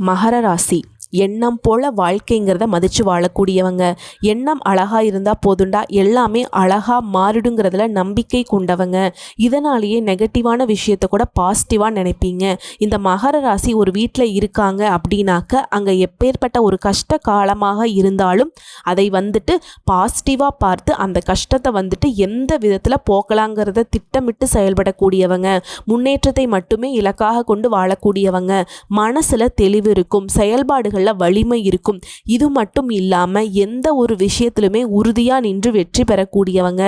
மகர ராசி. எண்ணம் போல வாழ்க்கைங்கிறத மதித்து வாழக்கூடியவங்க. எண்ணம் அழகாக இருந்தால் போதுண்டா எல்லாமே அழகாக மாறிடுங்கிறதுல நம்பிக்கை கொண்டவங்க. இதனாலேயே நெகட்டிவான விஷயத்தை கூட பாசிட்டிவாக நினைப்பீங்க. இந்த மகர ராசி ஒரு வீட்டில் இருக்காங்க அப்படின்னாக்க அங்கே எப்பேற்பட்ட ஒரு கஷ்ட காலமாக இருந்தாலும் அதை வந்துட்டு பாசிட்டிவாக பார்த்து அந்த கஷ்டத்தை வந்துட்டு எந்த விதத்தில் போக்கலாங்கிறத திட்டமிட்டு செயல்படக்கூடியவங்க. முன்னேற்றத்தை மட்டுமே இலக்காக கொண்டு வாழக்கூடியவங்க. மனசில் தெளிவு இருக்கும். செயல்பாடுகள் செயல்பாடுகளில் வலிமை இருக்கும். இது மட்டும் இல்லாமல் எந்த ஒரு விஷயத்திலுமே உறுதியாக நின்று வெற்றி பெறக்கூடியவங்க.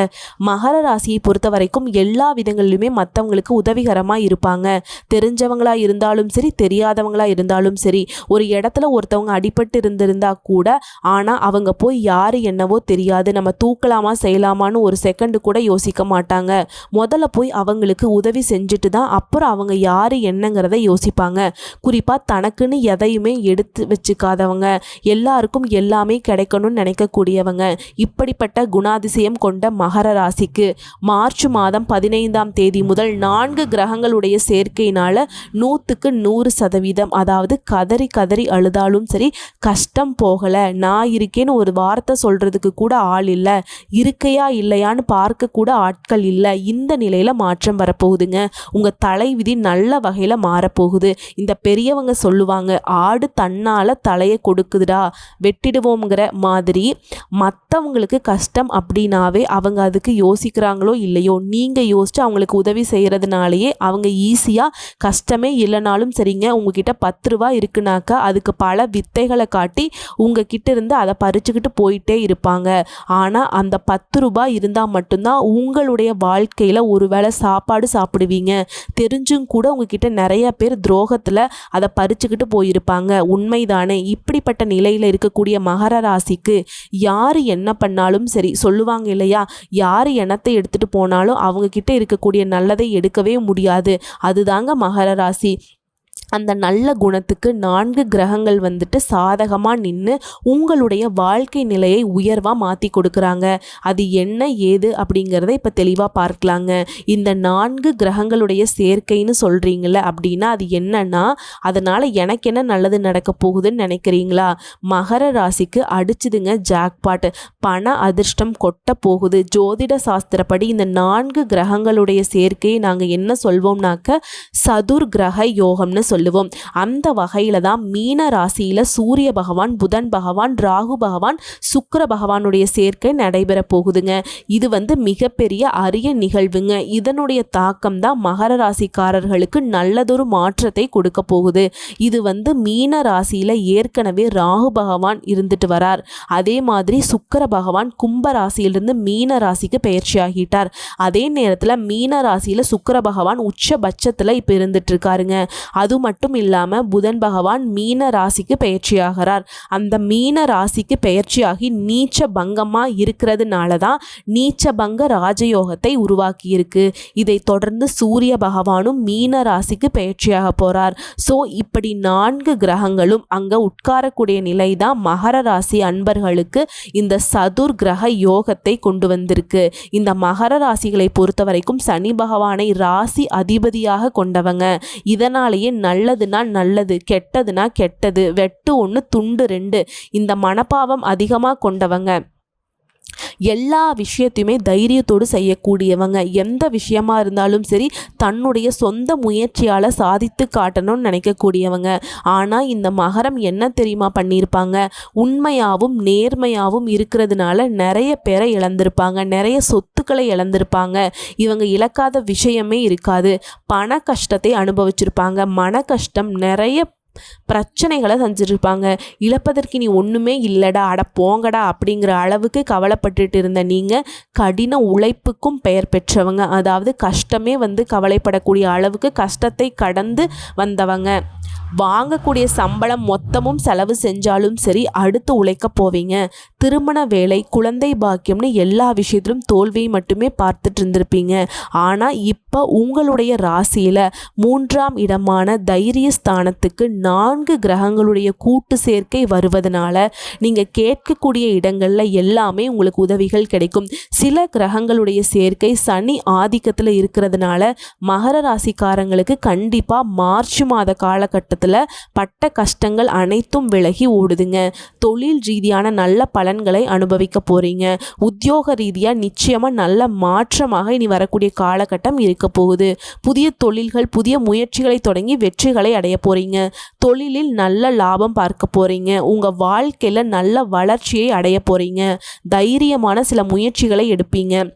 மகர ராசியை பொறுத்த வரைக்கும் எல்லா விதங்களிலுமே மற்றவங்களுக்கு உதவிகரமாக இருப்பாங்க. தெரிஞ்சவங்களாக இருந்தாலும் சரி தெரியாதவங்களாக இருந்தாலும் சரி ஒரு இடத்துல ஒருத்தவங்க அடிபட்டு இருந்திருந்தா கூட ஆனால் அவங்க போய் யார் என்னவோ தெரியாது. நம்ம தூக்கலாமா செய்யலாமான்னு ஒரு செகண்டு கூட யோசிக்க மாட்டாங்க. முதல்ல போய் அவங்களுக்கு உதவி செஞ்சுட்டு தான் அப்புறம் அவங்க யார் என்னங்கிறத யோசிப்பாங்க. குறிப்பாக தனக்குன்னு எதையுமே எடுத்து வச்சு வச்சுக்காதவங்க எல்லாருக்கும் எல்லாமே கிடைக்கணும்னு நினைக்கக்கூடியவங்க. இப்படிப்பட்ட குணாதிசயம் கொண்ட மகர ராசிக்கு மார்ச் மாதம் பதினைந்தாம் தேதி முதல் நான்கு கிரகங்களுடைய சேர்க்கையினால் நூற்றுக்கு நூறு சதவீதம் அதாவது கதறி கதறி அழுதாலும் சரி கஷ்டம் போகலை. நான் இருக்கேன்னு ஒரு வார்த்தை சொல்கிறதுக்கு கூட ஆள் இல்லை. இருக்கையா இல்லையான்னு பார்க்கக்கூட ஆட்கள் இல்லை. இந்த நிலையில் மாற்றம் வரப்போகுதுங்க. உங்கள் தலைவிதி நல்ல வகையில் மாறப்போகுது. இந்த பெரியவங்க சொல்லுவாங்க ஆடு தன்னால் தலையை கொடுக்குதுடா வெட்டிடுவோங்கிற மாதிரி மற்றவங்களுக்கு கஷ்டம் அப்படின்னாவே அவங்க அதுக்கு யோசிக்கிறாங்களோ இல்லையோ நீங்கள் யோசிச்சு அவங்களுக்கு உதவி செய்கிறதுனாலேயே அவங்க ஈஸியாக கஷ்டமே இல்லைனாலும் சரிங்க உங்ககிட்ட பத்து ரூபா இருக்குனாக்கா அதுக்கு பல வித்தைகளை காட்டி உங்ககிட்ட இருந்து அதை பறிச்சுக்கிட்டு போயிட்டே இருப்பாங்க. ஆனால் அந்த பத்து ரூபாய் இருந்தால் மட்டும்தான் உங்களுடைய வாழ்க்கையில் ஒரு வேளை சாப்பாடு சாப்பிடுவீங்க. தெரிஞ்சும் கூட உங்ககிட்ட நிறைய பேர் துரோகத்தில் அதை பறிச்சுக்கிட்டு போயிருப்பாங்க. உண்மைதான்? இப்படிப்பட்ட நிலையில் இருக்கக்கூடிய மகர ராசிக்கு யார் என்ன பண்ணாலும் சரி சொல்லுவாங்க இல்லையா? யார் எண்ணத்தை எடுத்துகிட்டு போனாலும் அவங்கக்கிட்ட இருக்கக்கூடிய நல்லதை எடுக்கவே முடியாது. அதுதாங்க மகர ராசி. அந்த நல்ல குணத்துக்கு நான்கு கிரகங்கள் வந்துட்டு சாதகமாக நின்று உங்களுடைய வாழ்க்கை நிலையை உயர்வாக மாற்றி கொடுக்குறாங்க. அது என்ன ஏது அப்படிங்கிறத இப்போ தெளிவாக பார்க்கலாங்க. இந்த நான்கு கிரகங்களுடைய சேர்க்கைன்னு சொல்கிறீங்கள அப்படின்னா அது என்னன்னா அதனால் எனக்கு என்ன நல்லது நடக்க போகுதுன்னு நினைக்கிறீங்களா? மகர ராசிக்கு அடிச்சுதுங்க ஜாக்பாட் பண அதிர்ஷ்டம் கொட்ட போகுது. ஜோதிட சாஸ்திரப்படி இந்த நான்கு கிரகங்களுடைய சேர்க்கையை நாங்கள் என்ன சொல்வோம்னாக்க சதுர் கிரக யோகம்னு சொல்லுவோம். அந்த வகையில் தான் மீன ராசியில் சூரிய பகவான் புதன் பகவான் ராகு பகவான் சுக்கர பகவானுடைய சேர்க்கை நடைபெற போகுதுங்க. இது வந்து மிகப்பெரிய அரிய நிகழ்வுங்க. இதனுடைய தாக்கம் தான் மகர ராசிக்காரர்களுக்கு நல்லதொரு மாற்றத்தை கொடுக்க போகுது. இது வந்து மீன ராசியில் ஏற்கனவே ராகு பகவான் இருந்துட்டு வரார். அதே மாதிரி சுக்கர பகவான் கும்ப ராசியிலிருந்து மீன ராசிக்கு பயிற்சி ஆகிட்டார். அதே நேரத்தில் மீன ராசியில் சுக்கர பகவான் உச்சபட்சத்தில் இப்போ இருந்துட்டு இருக்காருங்க. அது மட்டும் இல்லாமல் புதன் பகவான் மீன ராசிக்கு பெயர்ச்சியாகிறார். அந்த மீன ராசிக்கு பெயர்ச்சியாகி நீச்ச பங்கமாக இருக்கிறதுனால தான் நீச்ச பங்க ராஜயோகத்தை உருவாக்கியிருக்கு. இதை தொடர்ந்து சூரிய பகவானும் மீன ராசிக்கு பெயர்ச்சியாக போகிறார் ஸோ இப்படி நான்கு கிரகங்களும் அங்கே உட்காரக்கூடிய நிலை தான் மகர ராசி அன்பர்களுக்கு இந்த சதுர் கிரக யோகத்தை கொண்டு வந்திருக்கு. இந்த மகர ராசிகளை பொறுத்த வரைக்கும் சனி பகவானை ராசி அதிபதியாக கொண்டவங்க. இதனாலேயே நல்லதுன்னா நல்லது கெட்டதுன்னா கெட்டது வெட்டு ஒன்று துண்டு ரெண்டு. இந்த மனப்பாவம் அதிகமாக கொண்டவங்க. எல்லா விஷயத்தையுமே தைரியத்தோடு செய்யக்கூடியவங்க. எந்த விஷயமா இருந்தாலும் சரி தன்னுடைய சொந்த முயற்சியால் சாதித்து காட்டணும்னு நினைக்கக்கூடியவங்க. ஆனால் இந்த மகரம் என்ன தெரியுமா பண்ணியிருப்பாங்க உண்மையாகவும் நேர்மையாகவும் இருக்கிறதுனால நிறைய பேரை இழந்திருப்பாங்க. நிறைய சொத்துக்களை இழந்திருப்பாங்க. இவங்க இழக்காத விஷயமே இருக்காது. பண கஷ்டத்தை அனுபவிச்சிருப்பாங்க. மன கஷ்டம் நிறைய பிரச்சனைகளை செஞ்சுருப்பாங்க இழப்பதற்கு நீ ஒன்றுமே இல்லைடா அட போங்கடா அப்படிங்கிற அளவுக்கு கவலைப்பட்டுட்டு இருந்த நீங்கள் கடின உழைப்புக்கும் பெயர் பெற்றவங்க. அதாவது கஷ்டமே வந்து கவலைப்படக்கூடிய அளவுக்கு கஷ்டத்தை கடந்து வந்தவங்க. வாங்கக்கூடிய சம்பளம் மொத்தமும் செலவு செஞ்சாலும் சரி அடுத்து உழைக்க போவீங்க. திருமண வேலை குழந்தை பாக்கியம்னு எல்லா விஷயத்திலும் தோல்வியை மட்டுமே பார்த்துட்டு இருந்திருப்பீங்க. ஆனால் இப்போ உங்களுடைய ராசியில் மூன்றாம் இடமான தைரிய ஸ்தானத்துக்கு நான்கு கிரகங்களுடைய கூட்டு சேர்க்கை வருவதனால நீங்கள் கேட்கக்கூடிய இடங்களில் எல்லாமே உங்களுக்கு உதவிகள் கிடைக்கும். சில கிரகங்களுடைய சேர்க்கை சனி ஆதிக்கத்தில் இருக்கிறதுனால மகர ராசிக்காரங்களுக்கு கண்டிப்பாக மார்ச் மாத காலகட்டத்தில் காலகட்டத்தில் பட்ட கஷ்டங்கள் அனைத்தும் விலகி ஓடுதுங்க. தொழில் ரீதியான நல்ல பலன்களை அனுபவிக்க போகிறீங்க உத்தியோக ரீதியாக நிச்சயமாக நல்ல மாற்றமாக இனி வரக்கூடிய காலகட்டம் இருக்க போகுது. புதிய தொழில்கள் புதிய முயற்சிகளை தொடங்கி வெற்றிகளை அடைய போகிறீங்க தொழிலில் நல்ல லாபம் பார்க்க போகிறீங்க உங்கள் வாழ்க்கையில் நல்ல வளர்ச்சியை அடைய போகிறீங்க தைரியமான சில முயற்சிகளை எடுப்பீங்க.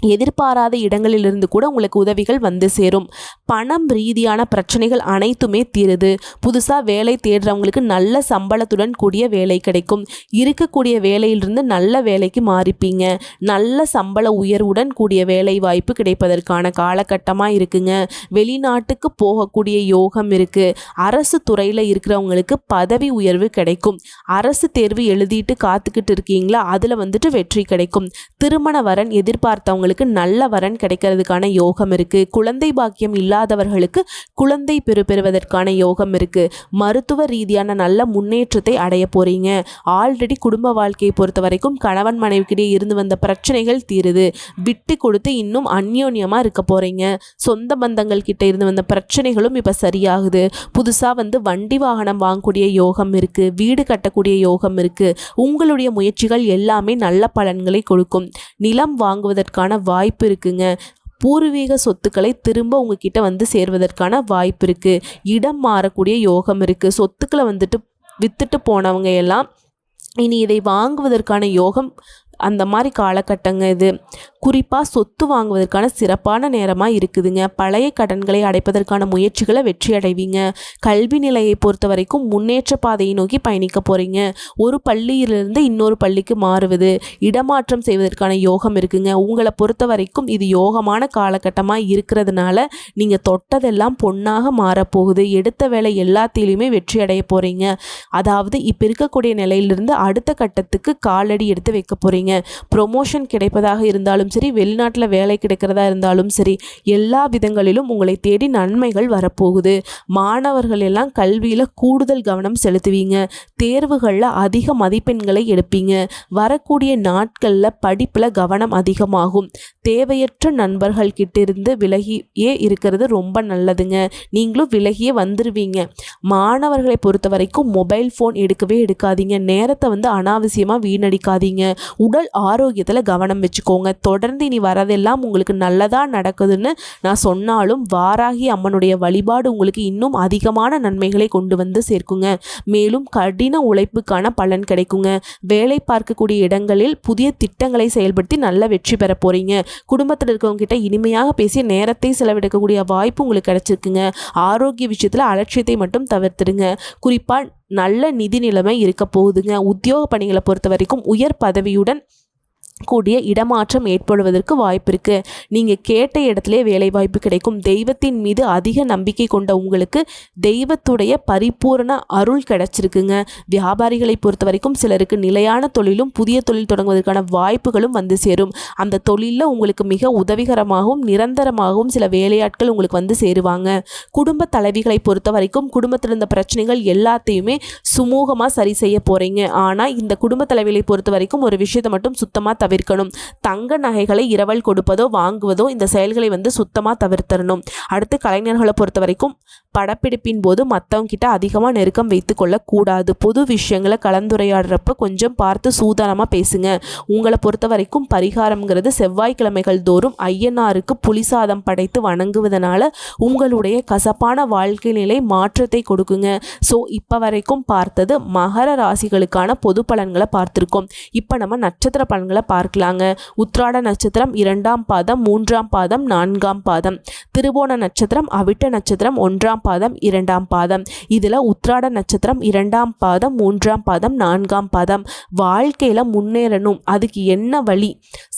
எதிர்பாராத இடங்களிலிருந்து கூட உங்களுக்கு உதவிகள் வந்து சேரும். பணம் ரீதியான பிரச்சனைகள் அனைத்துமே தீருது. புதுசாக வேலை தேடுறவங்களுக்கு நல்ல சம்பளத்துடன் கூடிய வேலை கிடைக்கும். இருக்கக்கூடிய வேலையிலிருந்து நல்ல வேலைக்கு மாறிப்பீங்க. நல்ல சம்பள உயர்வுடன் கூடிய வேலை வாய்ப்பு கிடைப்பதற்கான காலகட்டமாக இருக்குங்க. வெளிநாட்டுக்கு போகக்கூடிய யோகம் இருக்குது அரசு துறையில் இருக்கிறவங்களுக்கு பதவி உயர்வு கிடைக்கும். அரசு தேர்வு எழுதிட்டு காத்துக்கிட்டு இருக்கீங்களா? அதில் வந்துட்டு வெற்றி கிடைக்கும். திருமண வரன் எதிர்பார்த்தவங்க இருக்கிறவங்களுக்கு நல்ல வரன் கிடைக்கிறதுக்கான யோகம் இருக்குது குழந்தை பாக்கியம் இல்லாதவர்களுக்கு குழந்தை பெரு பெறுவதற்கான யோகம் இருக்குது மருத்துவ ரீதியான நல்ல முன்னேற்றத்தை அடைய போகிறீங்க ஆல்ரெடி குடும்ப வாழ்க்கையை பொறுத்த வரைக்கும் கணவன் மனைவிக்கிடையே இருந்து வந்த பிரச்சனைகள் தீருது. விட்டு கொடுத்து இன்னும் அந்யோன்யமாக இருக்க போகிறீங்க சொந்த பந்தங்கள் கிட்ட இருந்து வந்த பிரச்சனைகளும் இப்போ சரியாகுது. புதுசாக வந்து வண்டி வாகனம் வாங்கக்கூடிய யோகம் இருக்குது வீடு கட்டக்கூடிய யோகம் இருக்குது உங்களுடைய முயற்சிகள் எல்லாமே நல்ல பலன்களை கொடுக்கும். நிலம் வாங்குவதற்கான வாய்ப்பு இருக்குங்க. பூர்வீக சொத்துக்களை திரும்ப உங்ககிட்ட வந்து சேர்வதற்கான வாய்ப்பு இருக்குது இடம் மாறக்கூடிய யோகம் இருக்குது சொத்துக்களை வந்துட்டு வித்துட்டு போனவங்க எல்லாம் இனி இதை வாங்குவதற்கான யோகம் அந்த மாதிரி காலகட்டங்க இது. குறிப்பாக சொத்து வாங்குவதற்கான சிறப்பான நேரமாக இருக்குதுங்க. பழைய கடன்களை அடைப்பதற்கான முயற்சிகளை வெற்றி அடைவீங்க. கல்வி நிலையை பொறுத்த வரைக்கும் முன்னேற்ற பாதையை நோக்கி பயணிக்க போகிறீங்க ஒரு பள்ளியிலிருந்து இன்னொரு பள்ளிக்கு மாறுவது இடமாற்றம் செய்வதற்கான யோகம் இருக்குங்க. உங்களை பொறுத்த வரைக்கும் இது யோகமான காலகட்டமாக இருக்கிறதுனால நீங்கள் தொட்டதெல்லாம் பொன்னாக மாறப்போகுது. எடுத்த வேலை எல்லாத்திலையுமே வெற்றி அடைய போகிறீங்க அதாவது இப்போ இருக்கக்கூடிய நிலையிலிருந்து அடுத்த கட்டத்துக்கு காலடி எடுத்து வைக்க போகிறீங்க ப்ரொமோஷன் கிடைப்பதாக இருந்தாலும் சரி வெளிநாட்டில் வேலை கிடைக்கிறதா இருந்தாலும் சரி எல்லா விதங்களிலும் உங்களை தேடி நன்மைகள் வரப்போகுது. மாணவர்கள் எல்லாம் கல்வியில் கூடுதல் கவனம் செலுத்துவீங்க. தேர்வுகளில் அதிக மதிப்பெண்களை எடுப்பீங்க. வரக்கூடிய நாட்களில் படிப்பில் கவனம் அதிகமாகும். தேவையற்ற நண்பர்கள் கிட்டிருந்து விலகியே இருக்கிறது ரொம்ப நல்லதுங்க. நீங்களும் விலகியே வந்துடுவீங்க மாணவர்களை பொறுத்த வரைக்கும் மொபைல் ஃபோன் எடுக்கவே எடுக்காதீங்க. நேரத்தை வந்து அனாவசியமாக வீணடிக்காதீங்க. உடல் ஆரோக்கியத்தில் கவனம் வச்சுக்கோங்க. தொடர் தொடர்ந்து இனி வரதெல்லாம் உங்களுக்கு நல்லதாக நடக்குதுன்னு நான் சொன்னாலும் வாராகி அம்மனுடைய வழிபாடு உங்களுக்கு இன்னும் அதிகமான நன்மைகளை கொண்டு வந்து சேர்க்குங்க. மேலும் கடின உழைப்புக்கான பலன் கிடைக்குங்க. வேலை பார்க்கக்கூடிய இடங்களில் புதிய திட்டங்களை செயல்படுத்தி நல்ல வெற்றி பெற போகிறீங்க குடும்பத்தில் இருக்கவங்க கிட்ட இனிமையாக பேசி நேரத்தை செலவிடக்கூடிய வாய்ப்பு உங்களுக்கு கிடைச்சிருக்குங்க. ஆரோக்கிய விஷயத்தில் அலட்சியத்தை மட்டும் தவிர்த்துடுங்க. குறிப்பாக நல்ல நிதி நிலைமை இருக்க போகுதுங்க. உத்தியோக பணிகளை பொறுத்த வரைக்கும் உயர் பதவியுடன் கூடிய இடமாற்றம் ஏற்படுவதற்கு வாய்ப்பு இருக்குது நீங்கள் கேட்ட இடத்துல வேலை வாய்ப்பு கிடைக்கும். தெய்வத்தின் மீது அதிக நம்பிக்கை கொண்ட உங்களுக்கு தெய்வத்துடைய பரிபூரண அருள் கிடைச்சிருக்குங்க. வியாபாரிகளை பொறுத்த வரைக்கும் சிலருக்கு நிலையான தொழிலும் புதிய தொழில் தொடங்குவதற்கான வாய்ப்புகளும் வந்து சேரும். அந்த தொழிலில் உங்களுக்கு மிக உதவிகரமாகவும் நிரந்தரமாகவும் சில வேலையாட்கள் உங்களுக்கு வந்து சேருவாங்க. குடும்ப தலைவிகளை பொறுத்த வரைக்கும் குடும்பத்தில் இருந்த பிரச்சனைகள் எல்லாத்தையுமே சுமூகமாக சரி செய்ய போகிறீங்க ஆனால் இந்த குடும்ப தலைவிகளை பொறுத்த வரைக்கும் ஒரு விஷயத்தை மட்டும் சுத்தமாக தவிர்க்கணும். தங்க நகைகளை இரவல் கொடுப்பதோ வாங்குவதோ இந்த செயல்களை வந்து சுத்தமாக தவிர்த்தரணும். அடுத்து கலைஞர்களை பொறுத்த வரைக்கும் படப்பிடிப்பின் போது மற்றவங்க கிட்ட அதிகமாக நெருக்கம் வைத்து கொள்ளக்கூடாது பொது விஷயங்களை கலந்துரையாடுறப்ப கொஞ்சம் பார்த்து சூதானமாக பேசுங்க. உங்களை பொறுத்த வரைக்கும் பரிகாரம்ங்கிறது செவ்வாய்க்கிழமைகள் தோறும் ஐயனாருக்கு புலிசாதம் படைத்து வணங்குவதனால உங்களுடைய கசப்பான வாழ்க்கை நிலை மாற்றத்தை கொடுக்குங்க. ஸோ இப்போ வரைக்கும் பார்த்தது மகர ராசிகளுக்கான பொது பலன்களை பார்த்துருக்கோம். இப்போ நம்ம நட்சத்திர பலன்களை பார்க்கலாங்க. உத்ராட நட்சத்திரம் இரண்டாம் பாதம் மூன்றாம் பாதம் நான்காம் பாதம். திருவோண நட்சத்திரம் அவிட்ட நட்சத்திரம் ஒன்றாம் பாதம் இரண்டாம் பாதம். இதில் உத்ராட நட்சத்திரம் இரண்டாம் பாதம் மூன்றாம் பாதம் நான்காம் பாதம். வாழ்க்கையில் முன்னேறணும். அதுக்கு என்ன வழி?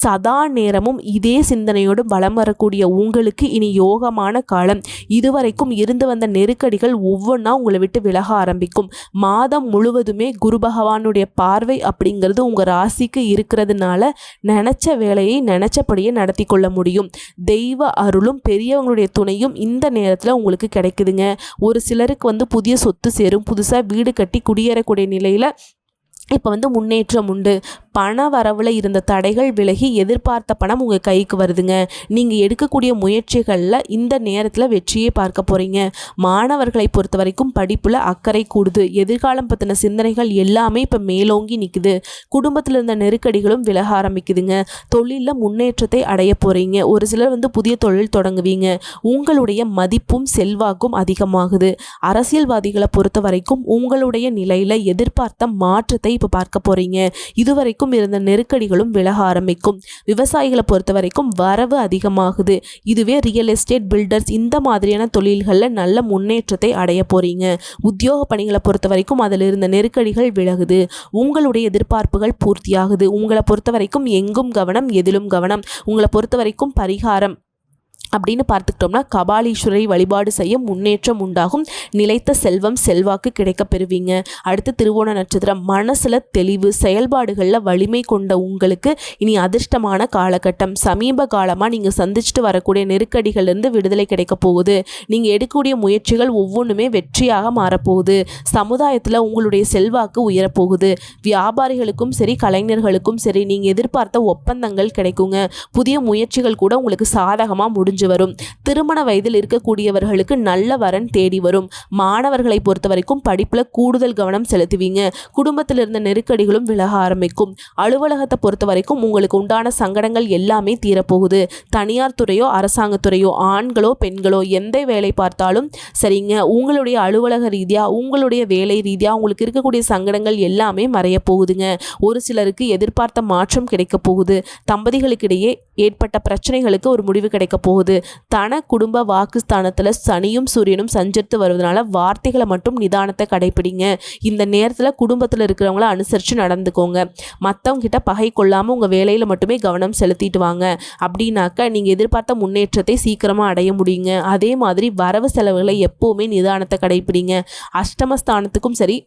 சதா நேரமும் இதே சிந்தனையோடு வலம் வரக்கூடிய உங்களுக்கு இனி யோகமான காலம். இதுவரைக்கும் இருந்து வந்த நெருக்கடிகள் ஒவ்வொன்றா உங்களை விட்டு விலக ஆரம்பிக்கும். மாதம் முழுவதுமே குரு பகவானுடைய பார்வை அப்படிங்கிறது உங்கள் ராசிக்கு இருக்கிறதுனால நினச்ச வேலையை நினச்சபடியே நடத்தி கொள்ள முடியும். தெய்வ அருளும் பெரியவங்களுடைய துணையும் இந்த நேரத்தில் உங்களுக்கு கிடைக்குதுங்க. ஒரு சிலருக்கு வந்து புதிய சொத்து சேரும். புதுசாக வீடு கட்டி குடியேறக்கூடிய நிலையில் இப்போ வந்து முன்னேற்றம் உண்டு. பண வரவில் இருந்த தடைகள் விலகி எதிர்பார்த்த பணம் உங்கள் கைக்கு வருதுங்க. நீங்கள் எடுக்கக்கூடிய முயற்சிகளில் இந்த நேரத்தில் வெற்றியே பார்க்க போகிறீங்க மாணவர்களை பொறுத்த வரைக்கும் படிப்பில் அக்கறை கூடுது. எதிர்காலம் பற்றின சிந்தனைகள் எல்லாமே இப்போ மேலோங்கி நிற்குது குடும்பத்தில் இருந்த நெருக்கடிகளும் விலக ஆரம்பிக்குதுங்க. தொழிலில் முன்னேற்றத்தை அடைய போகிறீங்க ஒரு சிலர் வந்து புதிய தொழில் தொடங்குவீங்க. உங்களுடைய மதிப்பும் செல்வாக்கும் அதிகமாகுது. அரசியல்வாதிகளை பொறுத்த வரைக்கும் உங்களுடைய நிலையில் எதிர்பார்த்த மாற்றத்தை இப்போ பார்க்க போகிறீங்க இதுவரைக்கும் இருந்த நெருக்கடிகளும் விலக ஆரம்பிக்கும். விவசாயிகளை பொறுத்த வரைக்கும் வரவு அதிகமாகுது. இதுவே ரியல் எஸ்டேட் பில்டர்ஸ் இந்த மாதிரியான தொழில்களில் நல்ல முன்னேற்றத்தை அடைய போகிறீங்க உத்தியோக பணிகளை பொறுத்த வரைக்கும் அதில் இருந்த நெருக்கடிகள் விலகுது. உங்களுடைய எதிர்பார்ப்புகள் பூர்த்தியாகுது. உங்களை பொறுத்த வரைக்கும் எங்கும் கவனம் எதிலும் கவனம். உங்களை பொறுத்த வரைக்கும் பரிகாரம். அப்படின்னு பார்த்துக்கிட்டோம்னா கபாலீஸ்வரரை வழிபாடு செய்ய முன்னேற்றம் உண்டாகும். நிலைத்த செல்வம் செல்வாக்கு கிடைக்கப் பெறுவீங்க. அடுத்து திருவோண நட்சத்திரம் மனசில் தெளிவு செயல்பாடுகளில் வலிமை கொண்ட உங்களுக்கு இனி அதிர்ஷ்டமான காலகட்டம். சமீப காலமாக நீங்கள் சந்திச்சுட்டு வரக்கூடிய நெருக்கடிகள்லேருந்து விடுதலை கிடைக்க போகுது. நீங்கள் எடுக்கக்கூடிய முயற்சிகள் ஒவ்வொன்றுமே வெற்றியாக மாறப்போகுது. சமுதாயத்தில் உங்களுடைய செல்வாக்கு உயரப்போகுது. வியாபாரிகளுக்கும் சரி கலைஞர்களுக்கும் சரி நீங்கள் எதிர்பார்த்த ஒப்பந்தங்கள் கிடைக்குங்க. புதிய முயற்சிகள் கூட உங்களுக்கு சாதகமாக முடிஞ்சு முடிஞ்சு வரும். திருமண வயதில் இருக்கக்கூடியவர்களுக்கு நல்ல வரன் தேடி வரும். மாணவர்களை பொறுத்த வரைக்கும் படிப்பில் கூடுதல் கவனம் செலுத்துவீங்க. குடும்பத்தில் இருந்த நெருக்கடிகளும் விலக ஆரம்பிக்கும். அலுவலகத்தை பொறுத்த வரைக்கும் உங்களுக்கு உண்டான சங்கடங்கள் எல்லாமே தீரப்போகுது. தனியார் துறையோ அரசாங்கத்துறையோ ஆண்களோ பெண்களோ எந்த வேலை பார்த்தாலும் சரிங்க. உங்களுடைய அலுவலக ரீதியாக உங்களுடைய வேலை ரீதியாக உங்களுக்கு இருக்கக்கூடிய சங்கடங்கள் எல்லாமே மறைய போகுதுங்க. ஒரு சிலருக்கு எதிர்பார்த்த மாற்றம் கிடைக்க போகுது. தம்பதிகளுக்கிடையே ஏற்பட்ட பிரச்சனைகளுக்கு ஒரு முடிவு கிடைக்க போகுது. தன குடும்ப வாக்குஸ்தானத்தில் சனியும் சூரியனும் சஞ்சரித்து வருவதனால வார்த்தைகளை மட்டும் நிதானத்தை கடைப்பிடிங்க. இந்த நேரத்தில் குடும்பத்தில் இருக்கிறவங்கள அனுசரித்து நடந்துக்கோங்க. மற்றவங்க கிட்ட பகை கொள்ளாமல் உங்கள் வேலையில் மட்டுமே கவனம் செலுத்திட்டு வாங்க. அப்படின்னாக்கா நீங்கள் எதிர்பார்த்த முன்னேற்றத்தை சீக்கிரமாக அடைய முடியுங்க. அதே மாதிரி வரவு செலவுகளை எப்போவுமே நிதானத்தை கடைப்பிடிங்க. அஷ்டமஸ்தானத்துக்கும் சரி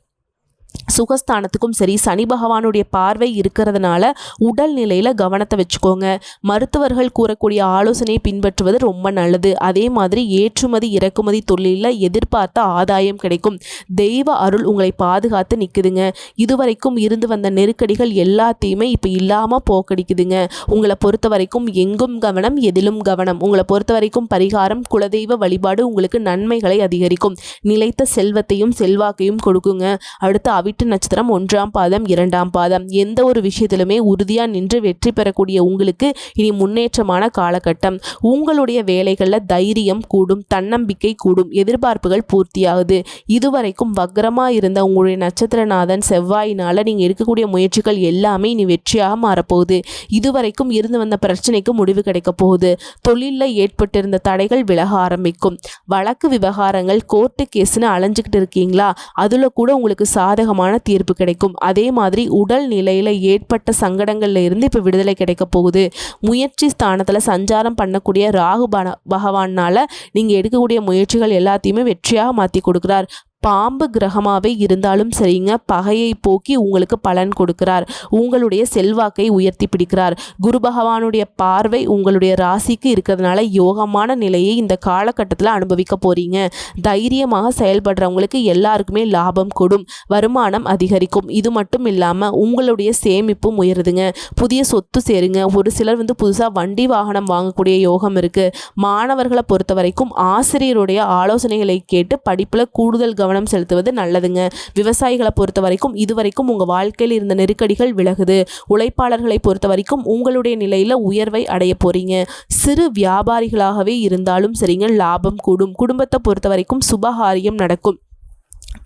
சுகஸ்தானத்துக்கும் சரி சனி பகவானுடைய பார்வை இருக்கிறதுனால உடல் நிலையில் கவனத்தை வச்சுக்கோங்க. மருத்துவர்கள் கூறக்கூடிய ஆலோசனையை பின்பற்றுவது ரொம்ப நல்லது. அதே மாதிரி ஏற்றுமதி இறக்குமதி தொழிலில் எதிர்பார்த்த ஆதாயம் கிடைக்கும். தெய்வ அருள் உங்களை பாதுகாத்து நிற்குதுங்க இதுவரைக்கும் இருந்து வந்த நெருக்கடிகள் எல்லாத்தையுமே இப்போ இல்லாமல் போக்கடிக்குதுங்க. உங்களை பொறுத்த வரைக்கும் எங்கும் கவனம் எதிலும் கவனம். உங்களை பொறுத்த வரைக்கும் பரிகாரம் குலதெய்வ வழிபாடு உங்களுக்கு நன்மைகளை அதிகரிக்கும். நிலைத்த செல்வத்தையும் செல்வாக்கையும் கொடுக்குங்க. அடுத்து அவிட்டு நட்சத்திரம் ஒன்றாம் பாதம் இரண்டாம் பாதம். எந்த ஒரு விஷயத்திலுமே உறுதியாக நின்று வெற்றி பெறக்கூடிய உங்களுக்கு இனி முன்னேற்றமான காலகட்டம். உங்களுடைய வேலைகளில் தைரியம் கூடும் தன்னம்பிக்கை கூடும் எதிர்பார்ப்புகள் பூர்த்தியாகுது. இதுவரைக்கும் வக்ரமாக இருந்த உங்களுடைய நட்சத்திரநாதன் செவ்வாயினால் நீங்கள் எடுக்கக்கூடிய முயற்சிகள் எல்லாமே இனி வெற்றியாக மாறப்போகுது. இதுவரைக்கும் இருந்து வந்த பிரச்சனைக்கு முடிவு கிடைக்க போகுது. தொழிலில் ஏற்பட்டிருந்த தடைகள் விலக ஆரம்பிக்கும். வழக்கு விவகாரங்கள் கோர்ட்டு கேஸ்னு அலைஞ்சிக்கிட்டு இருக்கீங்களா? அதில் கூட உங்களுக்கு சாதகம் சாதகமான தீர்ப்பு கிடைக்கும். அதே மாதிரி உடல் நிலையில் ஏற்பட்ட சங்கடங்கள்ல இருந்து இப்போ விடுதலை கிடைக்க போகுது. முயற்சி ஸ்தானத்தில் சஞ்சாரம் பண்ணக்கூடிய ராகு பகவானால் நீங்கள் எடுக்கக்கூடிய முயற்சிகள் எல்லாத்தையுமே வெற்றியாக மாற்றி கொடுக்குறார். பாம்பு கிரகமாகவே இருந்தாலும் சரிங்க. பகையை போக்கி உங்களுக்கு பலன் கொடுக்கிறார். உங்களுடைய செல்வாக்கை உயர்த்தி பிடிக்கிறார். குரு பகவானுடைய பார்வை உங்களுடைய ராசிக்கு இருக்கிறதுனால யோகமான நிலையை இந்த காலகட்டத்தில் அனுபவிக்க போறீங்க. தைரியமாக செயல்படுறவங்களுக்கு எல்லாருக்குமே லாபம் கொடும். வருமானம் அதிகரிக்கும். இது மட்டும் இல்லாமல் உங்களுடைய சேமிப்பும் உயருதுங்க. புதிய சொத்து சேருங்க. ஒரு சிலர் வந்து புதுசாக வண்டி வாகனம் வாங்கக்கூடிய யோகம் இருக்குது மாணவர்களை பொறுத்த வரைக்கும் ஆசிரியருடைய ஆலோசனைகளை கேட்டு படிப்பில் கூடுதல் கவனம் கவனம் செலுத்துவது நல்லதுங்க. விவசாயிகளை பொறுத்த வரைக்கும் இதுவரைக்கும் உங்கள் வாழ்க்கையில் இருந்த நெருக்கடிகள் விலகுது. உழைப்பாளர்களை பொறுத்த வரைக்கும் உங்களுடைய நிலையில் உயர்வை அடைய போகிறீங்க சிறு வியாபாரிகளாகவே இருந்தாலும் சரிங்க லாபம் கூடும். குடும்பத்தை பொறுத்த வரைக்கும் சுபகாரியம் நடக்கும்.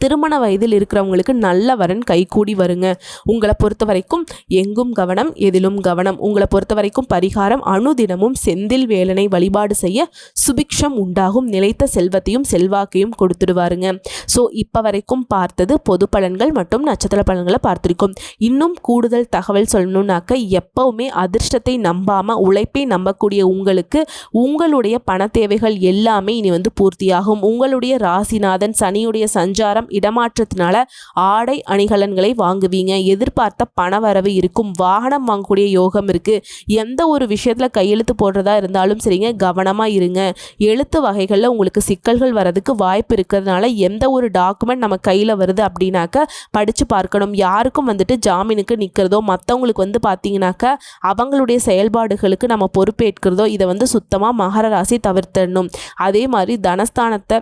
திருமண வயதில் இருக்கிறவங்களுக்கு நல்ல வரன் கைகூடி வருங்க. உங்களை பொறுத்த வரைக்கும் எங்கும் கவனம் எதிலும் கவனம். உங்களை பொறுத்த வரைக்கும் பரிகாரம் அணுதினமும் செந்தில் வேலனை வழிபாடு செய்ய சுபிக்ஷம் உண்டாகும். நிலைத்த செல்வத்தையும் செல்வாக்கையும் கொடுத்துடுவாருங்க. ஸோ இப்போ வரைக்கும் பார்த்தது பொது பலன்கள் மற்றும் நட்சத்திர பலன்களை பார்த்துருக்கோம். இன்னும் கூடுதல் தகவல் சொல்லணும்னாக்க எப்பவுமே அதிர்ஷ்டத்தை நம்பாமல் உழைப்பை நம்பக்கூடிய உங்களுக்கு உங்களுடைய பண தேவைகள் எல்லாமே இனி வந்து பூர்த்தியாகும். உங்களுடைய ராசிநாதன் சனியுடைய சஞ்சார வியாபாரம் இடமாற்றத்தினால ஆடை அணிகலன்களை வாங்குவீங்க. எதிர்பார்த்த பணவரவு இருக்கும். வாகனம் வாங்கக்கூடிய யோகம் இருக்குது எந்த ஒரு விஷயத்தில் கையெழுத்து போடுறதா இருந்தாலும் சரிங்க கவனமாக இருங்க. எழுத்து வகைகளில் உங்களுக்கு சிக்கல்கள் வரதுக்கு வாய்ப்பு இருக்கிறதுனால எந்த ஒரு டாக்குமெண்ட் நம்ம கையில் வருது அப்படின்னாக்க படித்து பார்க்கணும். யாருக்கும் வந்துட்டு ஜாமீனுக்கு நிற்கிறதோ மற்றவங்களுக்கு வந்து பார்த்தீங்கன்னாக்க அவங்களுடைய செயல்பாடுகளுக்கு நம்ம பொறுப்பேற்கிறதோ இதை வந்து சுத்தமாக மகர ராசி தவிர்த்திடணும் அதே மாதிரி தனஸ்தானத்தை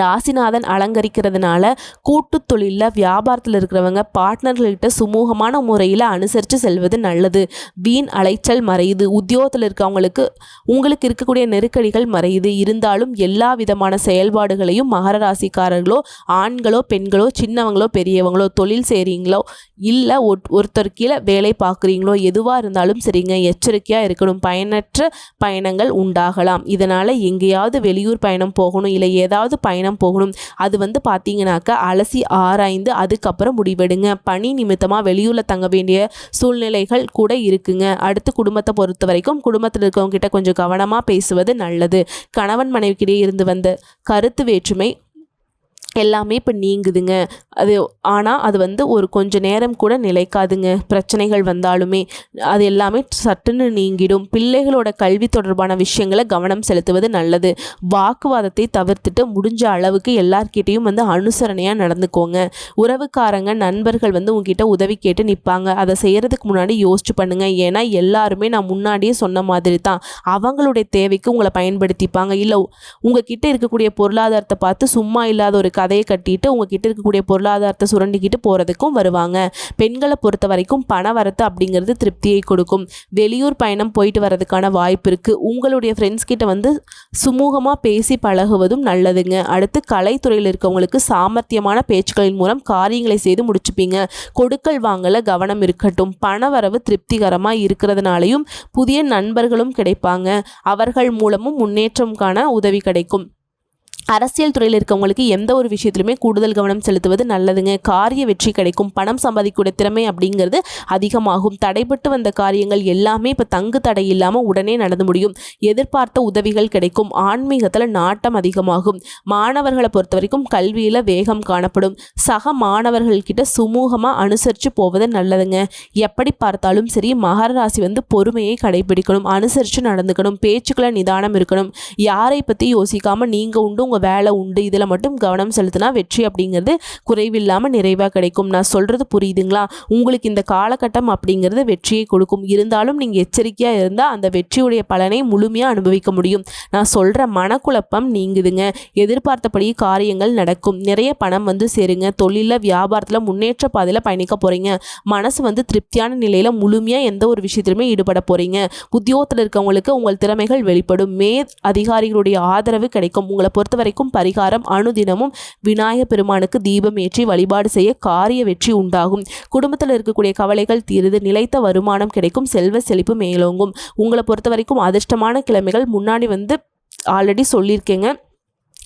ராசிநாதன் அலங்கரிக்கிறதுனால கூட்டு தொழிலில் வியாபாரத்தில் இருக்கிறவங்க பார்ட்னர்கள்கிட்ட சுமூகமான முறையில் அனுசரித்து செல்வது நல்லது. வீண் அலைச்சல் மறையுது. உத்தியோகத்தில் இருக்கவங்களுக்கு உங்களுக்கு இருக்கக்கூடிய நெருக்கடிகள் மறையுது. இருந்தாலும் எல்லா விதமான செயல்பாடுகளையும் மகர ராசிக்காரர்களோ ஆண்களோ பெண்களோ சின்னவங்களோ பெரியவங்களோ தொழில் செய்கிறீங்களோ இல்லை ஒருத்தர் கீழே வேலை பார்க்குறீங்களோ எதுவாக இருந்தாலும் சரிங்க எச்சரிக்கையாக இருக்கணும். பயனற்ற பயணங்கள் உண்டாகலாம். இதனால் எங்கேயாவது வெளியூர் பயணம் போகணும் இல்லை ஏதாவது பயணம் பயணம் போகணும். அது வந்து பார்த்தீங்கன்னாக்கா அலசி ஆராய்ந்து அதுக்கப்புறம் முடிவெடுங்க. பணி நிமித்தமாக வெளியூரில் தங்க வேண்டிய சூழ்நிலைகள் கூட இருக்குங்க. அடுத்து குடும்பத்தை பொறுத்த வரைக்கும் குடும்பத்தில் இருக்கவங்க கிட்ட கொஞ்சம் கவனமாக பேசுவது நல்லது. கணவன் மனைவிக்கிடையே இருந்து வந்த கருத்து வேற்றுமை எல்லாமே இப்போ நீங்குதுங்க. அது ஆனால் அது வந்து ஒரு கொஞ்ச நேரம் கூட நிலைக்காதுங்க. பிரச்சனைகள் வந்தாலுமே அது எல்லாமே சட்டுன்னு நீங்கிடும். பிள்ளைகளோட கல்வி தொடர்பான விஷயங்களை கவனம் செலுத்துவது நல்லது. வாக்குவாதத்தை தவிர்த்துட்டு முடிஞ்ச அளவுக்கு எல்லார்கிட்டேயும் வந்து அனுசரணையாக நடந்துக்கோங்க. உறவுக்காரங்க நண்பர்கள் வந்து உங்ககிட்ட உதவி கேட்டு நிற்பாங்க அதை செய்கிறதுக்கு முன்னாடி யோசிச்சு பண்ணுங்க. ஏன்னா எல்லாருமே நான் முன்னாடியே சொன்ன மாதிரி தான். அவங்களுடைய தேவைக்கு உங்களை பயன்படுத்திப்பாங்க. இல்லை உங்ககிட்ட இருக்கக்கூடிய பொருளாதாரத்தை பார்த்து சும்மா இல்லாத ஒரு கதையை கட்டிட்டு உங்ககிட்ட இருக்கக்கூடிய பொருளாதாரத்தை சுரண்டிக்கிட்டு போகிறதுக்கும் வருவாங்க. பெண்களை பொறுத்த வரைக்கும் பண வரத்து அப்படிங்கிறது திருப்தியை கொடுக்கும். வெளியூர் பயணம் போயிட்டு வரதுக்கான வாய்ப்பு இருக்குது உங்களுடைய ஃப்ரெண்ட்ஸ் கிட்ட வந்து சுமூகமாக பேசி பழகுவதும் நல்லதுங்க. அடுத்து கலைத்துறையில் இருக்கவங்களுக்கு சாமர்த்தியமான பேச்சுக்களின் மூலம் காரியங்களை செய்து முடிச்சுப்பீங்க. கொடுக்கல் வாங்கல கவனம் இருக்கட்டும். பண வரவு திருப்திகரமாக இருக்கிறதுனாலையும் புதிய நண்பர்களும் கிடைப்பாங்க. அவர்கள் மூலமும் முன்னேற்றம் காண உதவி கிடைக்கும். அரசியல் துறையில் இருக்கவங்களுக்கு எந்த ஒரு விஷயத்திலுமே கூடுதல் கவனம் செலுத்துவது நல்லதுங்க. காரிய வெற்றி கிடைக்கும். பணம் சம்பாதிக்கூடிய திறமை அப்படிங்கிறது அதிகமாகும். தடைபட்டு வந்த காரியங்கள் எல்லாமே இப்போ தங்கு தடை இல்லாமல் உடனே நடந்து முடியும். எதிர்பார்த்த உதவிகள் கிடைக்கும். ஆன்மீகத்தில் நாட்டம் அதிகமாகும். மாணவர்களை பொறுத்த வரைக்கும் கல்வியில் வேகம் காணப்படும். சக மாணவர்கள்கிட்ட சுமூகமாக அனுசரித்து போவது நல்லதுங்க. எப்படி பார்த்தாலும் சரி மகர ராசி வந்து பொறுமையை கடைபிடிக்கணும். அனுசரித்து நடந்துக்கணும். பேச்சுக்களை நிதானம் இருக்கணும். யாரை பற்றி யோசிக்காமல் நீங்கள் உண்டு உங்கள் உங்கள் வேலை உண்டு இதில் மட்டும் கவனம் செலுத்தினா வெற்றி அப்படிங்கிறது குறைவில்லாமல் நிறைவாக கிடைக்கும். நான் சொல்கிறது புரியுதுங்களா? உங்களுக்கு இந்த காலகட்டம் அப்படிங்கிறது வெற்றியை கொடுக்கும். இருந்தாலும் நீங்கள் எச்சரிக்கையாக இருந்தால் அந்த வெற்றியுடைய பலனை முழுமையாக அனுபவிக்க முடியும். நான் சொல்கிற மனக்குழப்பம் நீங்குதுங்க. எதிர்பார்த்தபடி காரியங்கள் நடக்கும். நிறைய பணம் வந்து சேருங்க. தொழிலில் வியாபாரத்தில் முன்னேற்ற பாதையில் பயணிக்க போகிறீங்க மனசு வந்து திருப்தியான நிலையில் முழுமையாக எந்த ஒரு விஷயத்திலுமே ஈடுபட போகிறீங்க உத்தியோகத்தில் இருக்கவங்களுக்கு உங்கள் திறமைகள் வெளிப்படும். மே அதிகாரிகளுடைய ஆதரவு கிடைக்கும். உங்களை பொறுத்த வரைக்கும் பரிகாரம் அணுதினமும் விநாயக பெருமானுக்கு தீபம் ஏற்றி வழிபாடு செய்ய காரிய வெற்றி உண்டாகும். குடும்பத்தில் இருக்கக்கூடிய கவலைகள் தீருது. நிலைத்த வருமானம் கிடைக்கும். செல்வ செழிப்பு மேலோங்கும். உங்களை பொறுத்த வரைக்கும் அதிர்ஷ்டமான கிழமைகள் முன்னாடி வந்து ஆல்ரெடி சொல்லியிருக்கேங்க.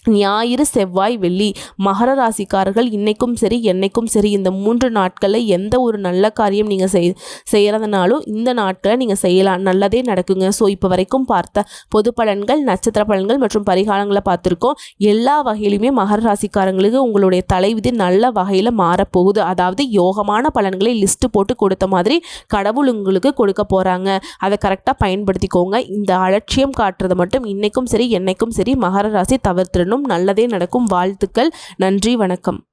ஞாயிறு செவ்வாய் வெள்ளி. மகர ராசிக்காரர்கள் இன்றைக்கும் சரி என்னைக்கும் சரி இந்த மூன்று நாட்களில் எந்த ஒரு நல்ல காரியம் நீங்கள் செய் செய்கிறதுனாலும் இந்த நாட்களை நீங்கள் செய்யலாம். நல்லதே நடக்குங்க. ஸோ இப்போ வரைக்கும் பார்த்த பொது பலன்கள் நட்சத்திர பலன்கள் மற்றும் பரிகாரங்களை பார்த்துருக்கோம். எல்லா வகையிலுமே மகர ராசிக்காரங்களுக்கு உங்களுடைய தலைவிதி நல்ல வகையில் மாறப்போகுது. அதாவது யோகமான பலன்களை லிஸ்ட்டு போட்டு கொடுத்த மாதிரி கடவுள் உங்களுக்கு கொடுக்க போகிறாங்க அதை கரெக்டாக பயன்படுத்திக்கோங்க. இந்த அலட்சியம் காட்டுறது மட்டும் இன்றைக்கும் சரி என்னைக்கும் சரி மகர ராசி தவிர்த்துடணும். நல்லதே நடக்கும். வாழ்த்துக்கள். நன்றி. வணக்கம்.